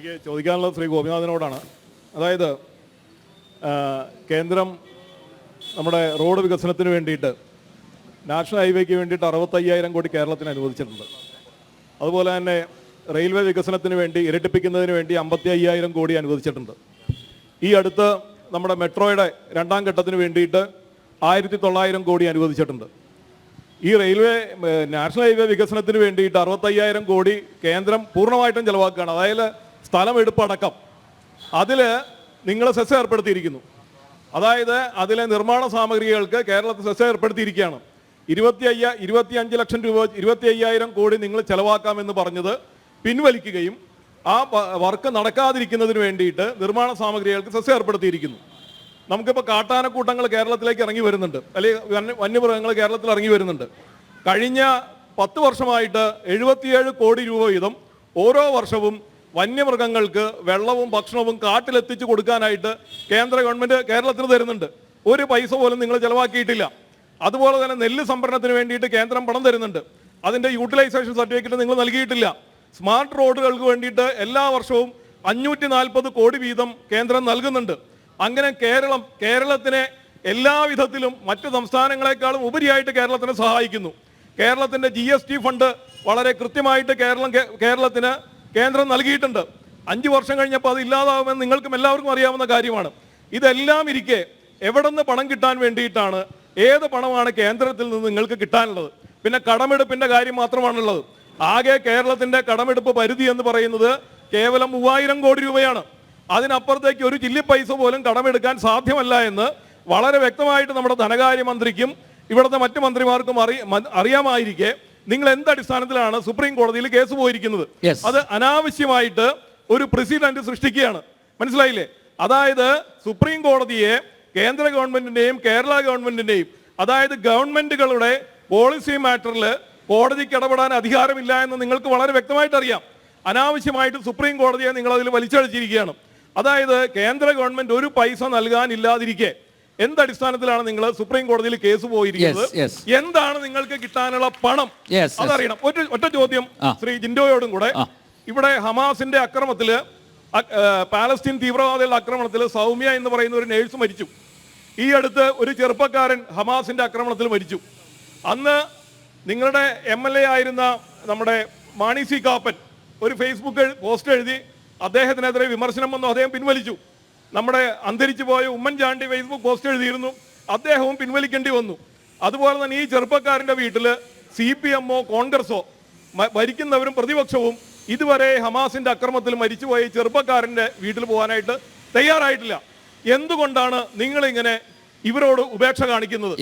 എനിക്ക് ചോദിക്കാനുള്ളത് ശ്രീ ഗോപിനാഥനോടാണ്. അതായത് കേന്ദ്രം നമ്മുടെ റോഡ് വികസനത്തിന് വേണ്ടിയിട്ട് നാഷണൽ ഹൈവേക്ക് വേണ്ടിയിട്ട് അറുപത്തയ്യായിരം കോടി കേരളത്തിന് അനുവദിച്ചിട്ടുണ്ട്. അതുപോലെ തന്നെ റെയിൽവേ വികസനത്തിന് വേണ്ടി ഇരട്ടിപ്പിക്കുന്നതിന് വേണ്ടി അമ്പത്തി അയ്യായിരം കോടി അനുവദിച്ചിട്ടുണ്ട്. ഈ അടുത്ത് നമ്മുടെ മെട്രോയുടെ രണ്ടാം ഘട്ടത്തിന് വേണ്ടിയിട്ട് ആയിരത്തി തൊള്ളായിരം കോടി അനുവദിച്ചിട്ടുണ്ട്. ഈ റെയിൽവേ നാഷണൽ ഹൈവേ വികസനത്തിന് വേണ്ടിയിട്ട് അറുപത്തയ്യായിരം കോടി കേന്ദ്രം പൂർണമായിട്ടും ചെലവാക്കുകയാണ്. അതായത് സ്ഥലം എടുപ്പടക്കം അതിൽ നിങ്ങൾ സെസ് ഏർപ്പെടുത്തിയിരിക്കുന്നു. അതായത് അതിലെ നിർമ്മാണ സാമഗ്രികൾക്ക് കേരളത്തിൽ സെസ് ഏർപ്പെടുത്തിയിരിക്കുകയാണ്. ഇരുപത്തി അയ്യ ഇരുപത്തി അഞ്ച് ലക്ഷം രൂപ ഇരുപത്തി അയ്യായിരം കോടി നിങ്ങൾ ചെലവാക്കാമെന്ന് പറഞ്ഞത് പിൻവലിക്കുകയും ആ വർക്ക് നടക്കാതിരിക്കുന്നതിന് വേണ്ടിയിട്ട് നിർമ്മാണ സാമഗ്രികൾക്ക് സെസ് ഏർപ്പെടുത്തിയിരിക്കുന്നു. നമുക്കിപ്പോൾ കാട്ടാനക്കൂട്ടങ്ങൾ കേരളത്തിലേക്ക് ഇറങ്ങി വരുന്നുണ്ട്. അല്ലെങ്കിൽ വന്യ- വന്യമൃഗങ്ങൾ കേരളത്തിൽ ഇറങ്ങി വരുന്നുണ്ട്. കഴിഞ്ഞ പത്ത് വർഷമായിട്ട് എഴുപത്തിയേഴ് കോടി രൂപ വീതം ഓരോ വർഷവും വന്യമൃഗങ്ങൾക്ക് വെള്ളവും ഭക്ഷണവും കാട്ടിലെത്തിച്ചു കൊടുക്കാനായിട്ട് കേന്ദ്ര ഗവൺമെന്റ് കേരളത്തിന് തരുന്നുണ്ട്. ഒരു പൈസ പോലും നിങ്ങൾ ചെലവാക്കിയിട്ടില്ല. അതുപോലെ തന്നെ നെല്ല് സംഭരണത്തിന് വേണ്ടിയിട്ട് കേന്ദ്രം പണം തരുന്നുണ്ട്. അതിന്റെ യൂട്ടിലൈസേഷൻ സർട്ടിഫിക്കറ്റ് നിങ്ങൾ നൽകിയിട്ടില്ല. സ്മാർട്ട് റോഡുകൾക്ക് വേണ്ടിയിട്ട് എല്ലാ വർഷവും അഞ്ഞൂറ്റി നാൽപ്പത് കോടി വീതം കേന്ദ്രം നൽകുന്നുണ്ട്. അങ്ങനെ കേരളം കേരളത്തിനെ എല്ലാവിധത്തിലും മറ്റ് സംസ്ഥാനങ്ങളെക്കാളും ഉപരിയായിട്ട് കേരളത്തിനെ സഹായിക്കുന്നു. കേരളത്തിന്റെ ജി ഫണ്ട് വളരെ കൃത്യമായിട്ട് കേരളം കേരളത്തിന് കേന്ദ്രം നൽകിയിട്ടുണ്ട്. അഞ്ച് വർഷം കഴിഞ്ഞപ്പോൾ അത് ഇല്ലാതാവുമെന്ന് നിങ്ങൾക്കും എല്ലാവർക്കും അറിയാവുന്ന കാര്യമാണ്. ഇതെല്ലാം ഇരിക്കെ എവിടെ നിന്ന് പണം കിട്ടാൻ വേണ്ടിയിട്ടാണ് ഏത് പണമാണ് കേന്ദ്രത്തിൽ നിന്ന് നിങ്ങൾക്ക് കിട്ടാനുള്ളത്. പിന്നെ കടമെടുപ്പിന്റെ കാര്യം മാത്രമാണുള്ളത്. ആകെ കേരളത്തിന്റെ കടമെടുപ്പ് പരിധി എന്ന് പറയുന്നത് കേവലം മൂവായിരം കോടി രൂപയാണ്. അതിനപ്പുറത്തേക്ക് ഒരു ചില്ലി പൈസ പോലും കടമെടുക്കാൻ സാധ്യമല്ല എന്ന് വളരെ വ്യക്തമായിട്ട് നമ്മുടെ ധനകാര്യമന്ത്രിക്കും ഇവിടുത്തെ മറ്റു മന്ത്രിമാർക്കും അറിയാമായിരിക്കെ നിങ്ങൾ എന്ത് അടിസ്ഥാനത്തിലാണ് സുപ്രീം കോടതിയിൽ കേസ് പോയിരിക്കുന്നത്? അത് അനാവശ്യമായിട്ട് ഒരു പ്രസിഡന്റ് സൃഷ്ടിക്കുകയാണ്. മനസ്സിലായില്ലേ? അതായത് സുപ്രീം കോടതിയെ കേന്ദ്ര ഗവൺമെന്റിന്റെയും കേരള ഗവൺമെന്റിന്റെയും അതായത് ഗവൺമെന്റുകളുടെ പോളിസി മാറ്ററിൽ കോടതിക്ക് ഇടപെടാൻ അധികാരമില്ല എന്ന് നിങ്ങൾക്ക് വളരെ വ്യക്തമായിട്ട് അറിയാം. അനാവശ്യമായിട്ട് സുപ്രീം കോടതിയെ നിങ്ങൾ അതിൽ വലിച്ചഴിച്ചിരിക്കുകയാണ് അതായത് കേന്ദ്ര ഗവൺമെന്റ് ഒരു പൈസ നൽകാനില്ലാതിരിക്കെ എന്തടിസ്ഥാനത്തിലാണ് നിങ്ങൾ സുപ്രീം കോടതിയിൽ കേസ് പോയിരിക്കുന്നത്. എന്താണ് നിങ്ങൾക്ക് കിട്ടാനുള്ള പണം. അതറിയണം. ഒറ്റ ഒറ്റ ചോദ്യം ശ്രീ ജിൻഡോയോടും കൂടെ. ഇവിടെ ഹമാസിന്റെ അക്രമത്തിൽ പാലസ്തീൻ തീവ്രവാദികളുടെ ആക്രമണത്തിൽ സൗമ്യ എന്ന് പറയുന്ന ഒരു നേഴ്സ് മരിച്ചു. ഈ അടുത്ത് ഒരു ചെറുപ്പക്കാരൻ ഹമാസിന്റെ ആക്രമണത്തിൽ മരിച്ചു. അന്ന് നിങ്ങളുടെ എം എൽ എ ആയിരുന്ന നമ്മുടെ മാണി സി കാപ്പൻ ഒരു ഫേസ്ബുക്ക് പോസ്റ്റ് എഴുതി അദ്ദേഹത്തിനെതിരെ വിമർശനം വന്നു. അദ്ദേഹം പിൻവലിച്ചു. നമ്മുടെ അന്തരിച്ചു പോയ ഉമ്മൻചാണ്ടി ഫേസ്ബുക്ക് പോസ്റ്റ് എഴുതിയിരുന്നു. അദ്ദേഹവും പിൻവലിക്കേണ്ടി വന്നു. അതുപോലെ തന്നെ ഈ ചെറുപ്പക്കാരന്റെ വീട്ടിൽ സി പി എമ്മോ കോൺഗ്രസോ ഭരിക്കുന്നവരും പ്രതിപക്ഷവും ഇതുവരെ ഹമാസിന്റെ അക്രമത്തിൽ മരിച്ചുപോയ ഈ ചെറുപ്പക്കാരന്റെ വീട്ടിൽ പോകാനായിട്ട് തയ്യാറായിട്ടില്ല. എന്തുകൊണ്ടാണ് നിങ്ങളിങ്ങനെ ഇവരോട് ഉപേക്ഷ കാണിക്കുന്നത്?